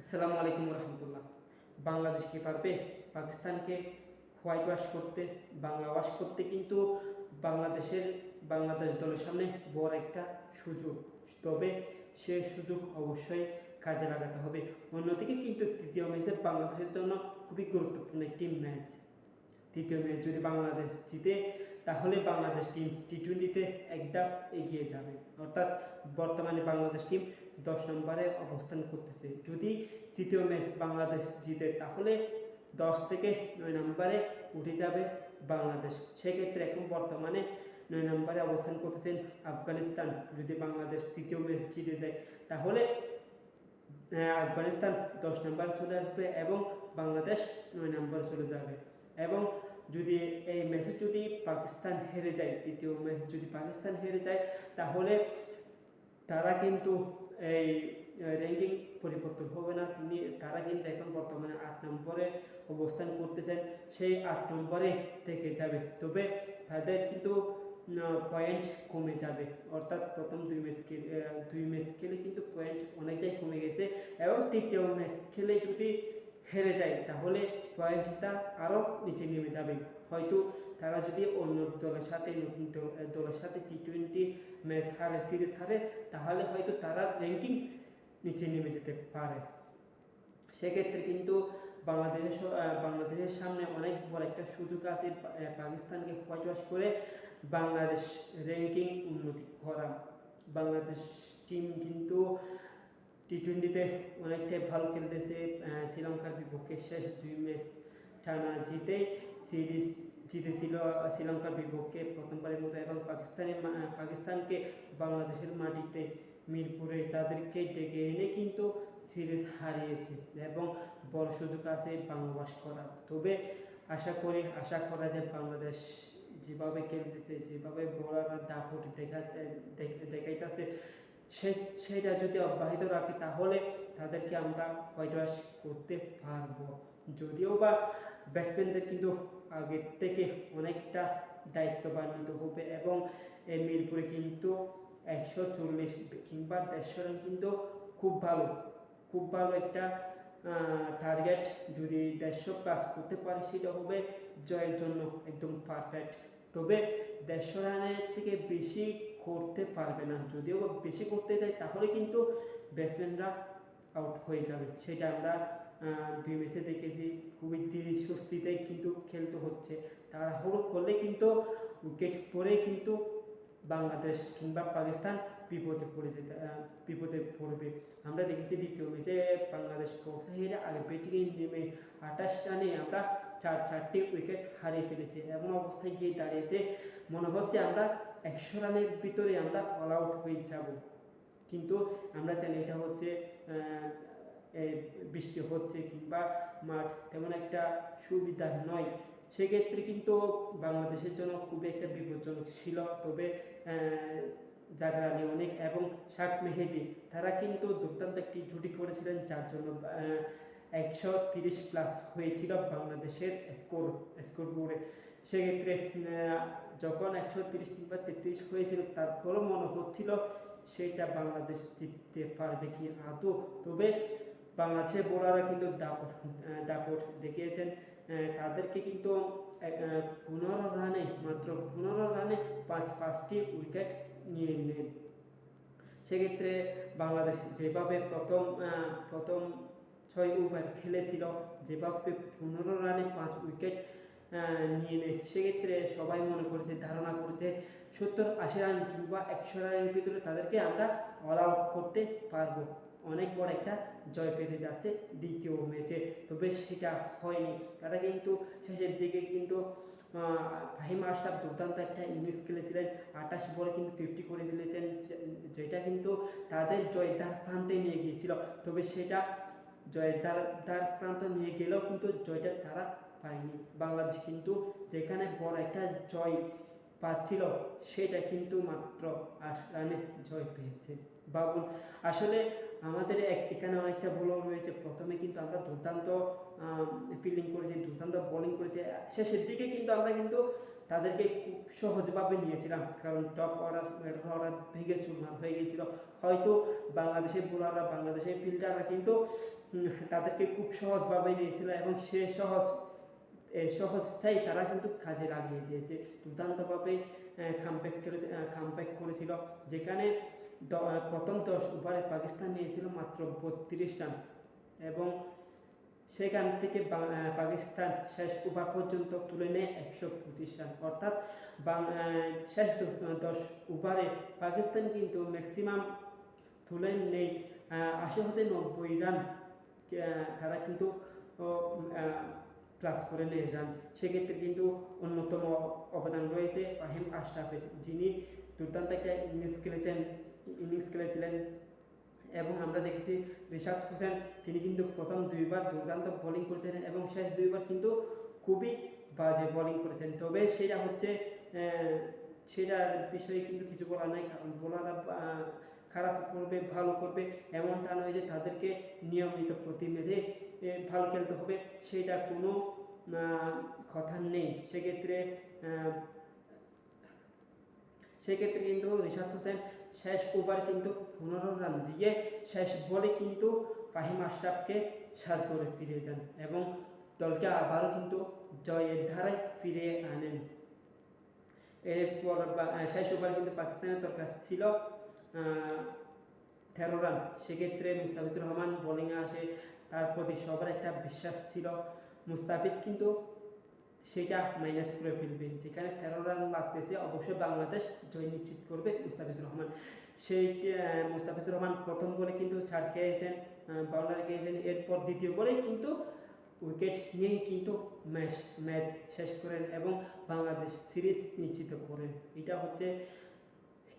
আসসালামু আলাইকুম রহমতুল্লাহ। বাংলাদেশ কি পারবে? পাকিস্তানকে হোয়াইট ওয়াশ করতে, বাংলা ওয়াশ করতে কিন্তু বাংলাদেশের বাংলাদেশ দলের সামনে বড় একটা সুযোগ। তবে সে সুযোগ অবশ্যই কাজে লাগাতে হবে। অন্যদিকে কিন্তু তৃতীয় ম্যাচে বাংলাদেশের জন্য খুবই গুরুত্বপূর্ণ একটি ম্যাচ। তৃতীয় ম্যাচ যদি বাংলাদেশ জিতে তাহলে বাংলাদেশ টিম টি টোয়েন্টিতে এক ধাপ এগিয়ে যাবে। অর্থাৎ বর্তমানে বাংলাদেশ টিম দশ নম্বরে অবস্থান করতেছে। যদি তৃতীয় ম্যাচ বাংলাদেশ জিতে, তাহলে দশ থেকে নয় নম্বরে উঠে যাবে বাংলাদেশ। সেক্ষেত্রে এখন বর্তমানে নয় নম্বরে অবস্থান করতেছেন আফগানিস্তান। যদি বাংলাদেশ তৃতীয় ম্যাচ জিতে যায়, তাহলে আফগানিস্তান দশ নম্বরে চলে আসবে এবং বাংলাদেশ নয় নম্বরে চলে যাবে। এবং যদি এই ম্যাচে যদি পাকিস্তান হেরে যায় তৃতীয় ম্যাচ যদি পাকিস্তান হেরে যায়, তাহলে তারা কিন্তু এই র্যাঙ্কিং পরিবর্তন হবে না। তিনি, তারা কিন্তু এখন বর্তমানে আট নম্বরে অবস্থান করতেছেন, সেই আট নম্বরে থেকে যাবে। তবে তাদের কিন্তু পয়েন্ট কমে যাবে। অর্থাৎ প্রথম দুই ম্যাচ খেলে দুই ম্যাচ খেলে কিন্তু পয়েন্ট অনেকটাই কমে গেছে। এবং তৃতীয় ম্যাচ খেলে যদি হেরে যায়, তাহলে পয়েন্টটা আরও নিচে নেমে যাবে। হয়তো তারা যদি অন্য দলের সাথে, নতুন দলের সাথে টি টোয়েন্টি ম্যাচ হারে সিরিজ হারে, তাহলে হয়তো তারা র্যাঙ্কিং নিচে নেমে যেতে পারে। সেক্ষেত্রে কিন্তু বাংলাদেশের বাংলাদেশের সামনে অনেক বড় একটা সুযোগ আছে পাকিস্তানকে হোয়াইট ওয়াশ করে বাংলাদেশ র্যাঙ্কিং উন্নতি করা। বাংলাদেশ টিম কিন্তু টি টোয়েন্টিতে অনেকটাই ভালো খেলতেছে শ্রীলঙ্কার বিপক্ষে শেষ দুই ম্যাচ টানা জিতে, সিরিজ জিতেছিল শ্রীলঙ্কার বিপক্ষে প্রথমবারের মতো এবং পাকিস্তানের পাকিস্তানকে বাংলাদেশের মাটিতে মিরপুরে তাদেরকে ডেকে এনে কিন্তু সিরিজ হারিয়েছে এবং বড় সুযোগ আছে বাংলাবাস করার। তবে আশা করি, আশা করা যায় বাংলাদেশ যেভাবে খেলতেছে, যেভাবে বলার দাপট দেখা, দেখাইতেছে সে, সেটা যদি অব্যাহত রাখে, তাহলে তাদেরকে আমরা হোয়াইট ওয়াশ করতে পারব। যদিও বা ব্যাটসম্যানদের কিন্তু আগের থেকে অনেকটা দায়িত্ববান নিতে হবে এবং এই মিরপুরে কিন্তু একশো চল্লিশ কিংবা দেড়শো রান কিন্তু খুব ভালো খুব ভালো একটা টার্গেট যদি দেড়শো প্লাস করতে পারে, সেটা হবে জয়ের জন্য একদম পারফেক্ট তবে দেড়শো রানের থেকে বেশি করতে পারবে না। যদিও বেশি করতে যায় তাহলে কিন্তু ব্যাটসম্যানরা আউট হয়ে যাবে। সেটা আমরা দুই ম্যাচে দেখেছি, খুবই ধীরে স্বস্তিতে কিন্তু খেলতে হচ্ছে। তাড়াহুড়ো করলে কিন্তু উইকেট পরে কিন্তু বাংলাদেশ কিংবা পাকিস্তান বিপদে পড়ে যেতে বিপদে পড়বে। আমরা দেখেছি দ্বিতীয় ম্যাচে বাংলাদেশ টসে হেরে আগে ব্যাটিংয়ে নেমে আঠাশ রানে আমরা চার, চারটি উইকেট হারিয়ে ফেলেছি। এমন অবস্থায় গিয়ে দাঁড়িয়েছে। মনে হচ্ছে আমরা একশো রানের ভিতরে আমরা অল আউট হয়ে যাব। কিন্তু আমরা জানি এটা হচ্ছে বৃষ্টি হচ্ছে কিংবা মাঠ তেমন একটা সুবিধা নয়। সেক্ষেত্রে কিন্তু বাংলাদেশের জন্য খুবই একটা বিপজ্জনক ছিল। তবে জাগর আলী অনেক এবং শাক মেহেদি, তারা কিন্তু দুর্দান্ত একটি জুটি করেছিলেন যার জন্য একশো তিরিশ প্লাস হয়েছিল বাংলাদেশের স্কোর স্কোর বোর্ডে সেক্ষেত্রে যখন একশো তিরিশ কিংবা তেত্রিশ হয়েছিল, তারপরও মনে হচ্ছিল সেটা বাংলাদেশ জিততে পারবে কি আদৌ। তবে বাংলাদেশের বোলাররা কিন্তু দাপট দাপট দেখিয়েছেন। তাদেরকে কিন্তু পনেরো রানে, মাত্র পনেরো রানে পাঁচ, পাঁচটি উইকেট নিয়ে নেন। সেক্ষেত্রে বাংলাদেশ যেভাবে প্রথম প্রথম ছয় ওভার খেলেছিল, যেভাবে পনেরো রানে পাঁচ উইকেট নিয়ে নেয়। সেক্ষেত্রে সবাই মনে করছে, ধারণা করছে, সত্তর, আশি রান কিংবা একশো রানের ভিতরে তাদেরকে আমরা অল আউট করতে পারব। অনেক বড় একটা জয় পেতে যাচ্ছে দ্বিতীয় ম্যাচে। তবে সেটা হয়নি। তারা কিন্তু শেষের দিকে কিন্তু ফাহিম আশরাফ দুর্দান্ত একটা ইনিংস খেলেছিলেন। আঠাশ বলে কিন্তু ফিফটি করে ফেলেছেন যেটা কিন্তু তাদের জয়ের দ্বার প্রান্তে নিয়ে গিয়েছিল। তবে সেটা জয়ের দ্বার দ্বার প্রান্ত নিয়ে গেলেও কিন্তু জয়টা তারা পায়নি বাংলাদেশ কিন্তু যেখানে বড় একটা জয় পাচ্ছিল, সেটা কিন্তু মাত্র আট রানে জয় পেয়েছে। বাবুল, আসলে আমাদের এক- এখানে অনেকটা ভুলও রয়েছে। প্রথমে কিন্তু আমরা দুর্দান্ত ফিল্ডিং করেছি, দুর্দান্ত বোলিং করেছি। শেষের দিকে কিন্তু আমরা কিন্তু তাদেরকে খুব সহজভাবে নিয়েছিলাম, কারণ টপ অর্ডার মিডল অর্ডার ভেঙে চুরমার হয়ে গেছিল হয়তো বাংলাদেশের বোলাররা বাংলাদেশের ফিল্ডাররা কিন্তু তাদেরকে খুব সহজভাবে নিয়েছিল এবং সে সহজ সহজটাই তারা কিন্তু কাজে লাগিয়ে দিয়েছে। দুর্দান্তভাবে কামব্যাক করেছে কামব্যাক করেছিল, যেখানে প্রথম দশ ওভারে পাকিস্তান নিয়েছিল মাত্র বত্রিশ রান এবং সেখান থেকে পাকিস্তান শেষ ওভার পর্যন্ত তুলে নেয় একশো পঁচিশ রান। অর্থাৎ শেষ দশ ওভারে পাকিস্তান কিন্তু ম্যাক্সিমাম তুলে নেই আশি হতে নব্বই রান। তারা কিন্তু প্লাস করে নিয়ে যান। সেক্ষেত্রে কিন্তু অন্যতম অবদান রয়েছে ফাহিম আশরাফের, যিনি দুর্দান্ত একটা ইনিংস খেলেছেন ইনিংস খেলেছিলেন। এবং আমরা দেখেছি রিশাদ হোসেন, তিনি কিন্তু প্রথম দুইবার দুর্দান্ত বোলিং করেছেন এবং শেষ দুইবার কিন্তু খুবই বাজে বোলিং করেছেন। তবে সেটা হচ্ছে সেটার বিষয়ে কিন্তু কিছু বলা নাই। কারণ বোলাররা খারাপ করবে, ভালো করবে, এমনটা নয় যে তাদেরকে নিয়মিত প্রতি ম্যাচে ভালো খেলতে হবে, সেটা কোনো কথা নেই। সেক্ষেত্রে সেক্ষেত্রে কিন্তু রিশাদ হোসেন শেষ ওভার কিন্তু পনেরো রান দিয়ে শেষ বলে কিন্তু ফাহিম আশরাফকে সাজ করে ফিরে যান এবং দলকে আবারও কিন্তু জয়ের ধারায় ফিরে আনেন। এরপর শেষ ওভার কিন্তু পাকিস্তানের দরকার ছিল তেরো রান সেক্ষেত্রে মুস্তাফিজুর রহমান বোলিংয়ে আসে তার প্রতি সবার একটা বিশ্বাস ছিল। মুস্তাফিজ কিন্তু সেটা মাইনাস করে ফেলবে। যেখানে তেরো রান লাগতেছে, অবশ্যই বাংলাদেশ জয় নিশ্চিত করবে মুস্তাফিজুর রহমান। সেই মুস্তাফিজুর রহমান প্রথম বলে কিন্তু ছাড় খেয়েছেন বাউন্ডারি খেয়েছেন। এরপর দ্বিতীয় বলে কিন্তু উইকেট নিয়েই কিন্তু ম্যাচ ম্যাচ শেষ করেন এবং বাংলাদেশ সিরিজ নিশ্চিত করেন। এটা হচ্ছে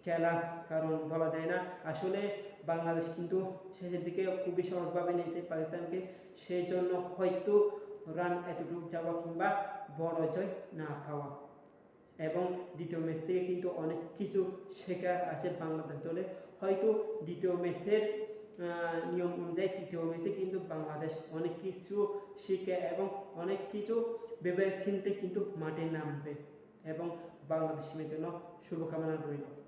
খেলা, কারণ বলা যায় না। আসলে বাংলাদেশ কিন্তু শেষের দিকে খুবই সহজভাবে নিয়েছে পাকিস্তানকে। সেই জন্য হয়তো রান এতটুকু যাওয়া কিংবা বড় জয় না পাওয়া। এবং দ্বিতীয় ম্যাচ থেকে কিন্তু অনেক কিছু শেখার আছে বাংলাদেশ দলে। হয়তো দ্বিতীয় ম্যাচের নিয়ম অনুযায়ী তৃতীয় ম্যাচে কিন্তু বাংলাদেশ অনেক কিছু শিখে এবং অনেক কিছু ভেবে চিনতে কিন্তু মাঠে নামবে। এবং বাংলাদেশ জন্য শুভকামনা রইল।